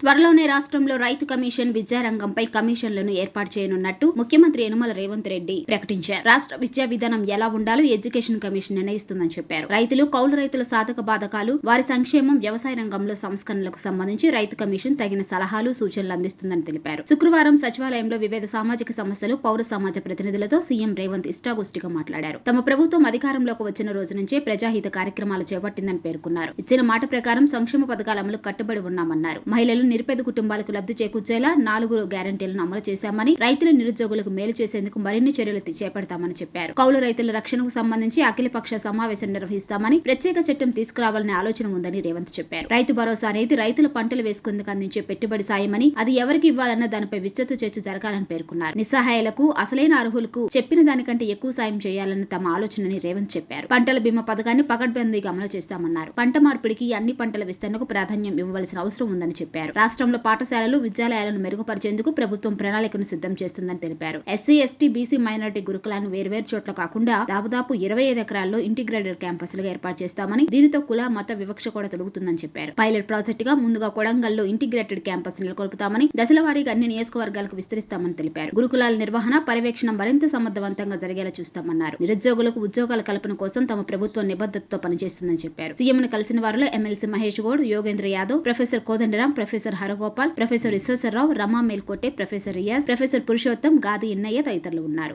త్వరలోనే రాష్ట్రంలో రైతు కమిషన్ విద్యారంగంపై కమిషన్లను ఏర్పాటు చేయనున్నట్టు ముఖ్యమంత్రి యనుమల రేవంత్ రెడ్డి ప్రకటించారు. రాష్ట్ర విద్యా విధానం ఎలా ఉండాలో ఎడ్యుకేషన్ కమిషన్ నిర్ణయిస్తుందని చెప్పారు. రైతులు కౌలు రైతుల సాధక బాధకాలు వారి సంక్షేమం వ్యవసాయ రంగంలో సంస్కరణలకు సంబంధించి రైతు కమిషన్ తగిన సలహాలు సూచనలు అందిస్తుందని తెలిపారు. శుక్రవారం సచివాలయంలో వివిధ సామాజిక సమస్యలు పౌర సమాజ ప్రతినిధులతో సీఎం రేవంత్ ఇష్టాగోష్ఠిగా మాట్లాడారు. తమ ప్రభుత్వం అధికారంలోకి వచ్చిన రోజు నుంచే ప్రజాహిత కార్యక్రమాలు చేపట్టిందని పేర్కొన్నారు. ఇచ్చిన మాట ప్రకారం సంక్షేమ పథకాల అమలు కట్టుబడి ఉన్నామన్నారు. మహిళలు నిరుపేద కుటుంబాలకు లబ్ధి చేకూర్చేలా నాలుగు గ్యారంటీలను అమలు చేశామని రైతులు నిరుద్యోగులకు మేలు చేసేందుకు మరిన్ని చర్యలు చేపడతామని చెప్పారు. కౌలు రైతుల రక్షణకు సంబంధించి అఖిలపక్ష సమావేశం నిర్వహిస్తామని ప్రత్యేక చట్టం తీసుకురావాలనే ఆలోచన ఉందని రేవంత్ చెప్పారు. రైతు భరోసా అనేది రైతులు పంటలు వేసుకుందుకు అందించే పెట్టుబడి సాయమని అది ఎవరికి ఇవ్వాలన్న దానిపై విస్తృత చర్చ జరగాలని పేర్కొన్నారు. నిస్సహాయాలకు అసలైన అర్హులకు చెప్పిన దానికంటే ఎక్కువ సాయం చేయాలన్న తమ ఆలోచనని రేవంత్ చెప్పారు. పంటల బీమా పథకాన్ని పకడ్బందీగా అమలు చేస్తామన్నారు. పంట మార్పిడికి అన్ని పంటల విస్తరణకు ప్రాధాన్యం ఇవ్వవలసిన అవసరం ఉందని చెప్పారు. రాష్ట్రంలో పాఠశాలలు విద్యాలయాలను మెరుగుపరిచేందుకు ప్రభుత్వం ప్రణాళికను సిద్ధం చేస్తుందని తెలిపారు. ఎస్సీ ఎస్టీ బీసీ మైనారిటీ గురుకులాన్ని వేర్వేరు చోట్ల కాకుండా దాదాపు ఇరవై ఐదు ఎకరాల్లో ఇంటిగ్రేటెడ్ క్యాంపస్లుగా ఏర్పాటు చేస్తామని దీనితో కుల మత వివక్ష కూడా తొలుగుతుందని చెప్పారు. పైలట్ ప్రాజెక్టుగా ముందుగా కొడంగల్లో ఇంటిగ్రేటెడ్ క్యాంపస్ నెలకొల్పుతామని దశల వారీగా అన్ని నియోజకవర్గాలకు విస్తరిస్తామని తెలిపారు. గురుకులాల నిర్వహణ పర్యవేక్షణ మరింత సమర్థవంతంగా జరిగేలా చూస్తామన్నారు. నిరుద్యోగులకు ఉద్యోగాల కల్పన కోసం తమ ప్రభుత్వం నిబద్ధతతో పనిచేస్తుందని చెప్పారు. సీఎంను కలిసిన వారిలో MLC Mahesh Goud Yogendra Yadav professor Kodandaram professor Haragopal professor Ishwararao Rama Melkote professor Riaz professor Purushottam Gade Innaiah తదితరులు ఉన్నారు.